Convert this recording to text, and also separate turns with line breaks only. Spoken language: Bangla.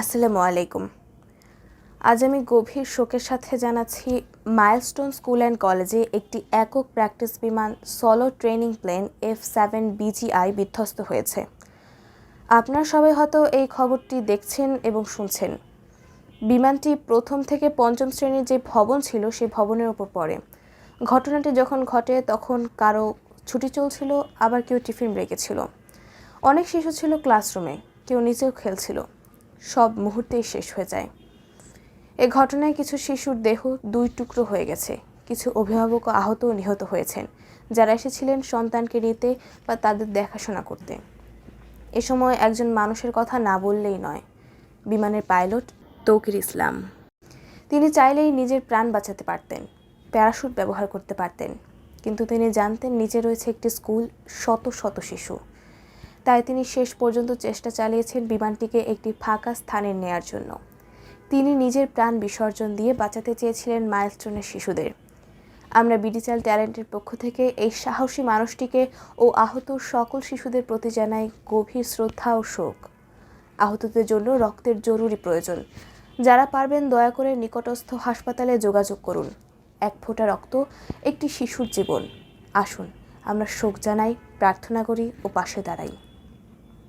আসসালামু আলাইকুম। আজ আমি গভীর শোকের সাথে জানাচ্ছি মাইলস্টোন স্কুল অ্যান্ড কলেজে একটি একক প্র্যাকটিস বিমান solo training plane F seven BGI বিধ্বস্ত হয়েছে। আপনারা সবাই হয়তো এই খবরটি দেখছেন এবং শুনছেন। বিমানটি প্রথম থেকে পঞ্চম শ্রেণির যে ভবন ছিল, সেই ভবনের ওপর পড়ে। ঘটনাটি যখন ঘটে, তখন কারও ছুটি চলছিল, আবার কেউ টিফিন ব্রেকে ছিল। অনেক শিশু ছিল ক্লাসরুমে কেউ নিচেও খেলছিল। সব মুহূর্তেই শেষ হয়ে যায়। এ ঘটনায় কিছু শিশুর দেহ দুই টুকরো হয়ে গেছে। কিছু অভিভাবক আহত ও নিহত হয়েছেন। যারা এসেছিলেন সন্তানকে নিতে বা তাদের দেখাশোনা করতে। এ সময় একজন মানুষের কথা না বললেই নয়। বিমানের পাইলট তৌকির ইসলাম। তিনি চাইলেই নিজের প্রাণ বাঁচাতে পারতেন, প্যারাশুট ব্যবহার করতে পারতেন। কিন্তু তিনি জানতেন নিচে রয়েছে একটি স্কুল শত শত শিশু। তাই তিনি শেষ পর্যন্ত চেষ্টা চালিয়েছেন বিমানটিকে একটি ফাঁকা স্থানে নেয়ার জন্য। তিনি নিজের প্রাণ বিসর্জন দিয়ে বাঁচাতে চেয়েছিলেন মাইলস্টোনের শিশুদের। আমরা বিডিচাল ট্যালেন্টের পক্ষ থেকে এই সাহসী মানুষটিকে ও আহত সকল শিশুদের প্রতি জানাই গভীর শ্রদ্ধা ও শোক। আহতদের জন্য রক্তের জরুরি প্রয়োজন। যারা পারবেন দয়া করে নিকটস্থ হাসপাতালে যোগাযোগ করুন। এক ফোঁটা রক্ত, একটি শিশুর জীবন। আসুন, আমরা শোক জানাই, প্রার্থনা করি ও পাশে দাঁড়াই।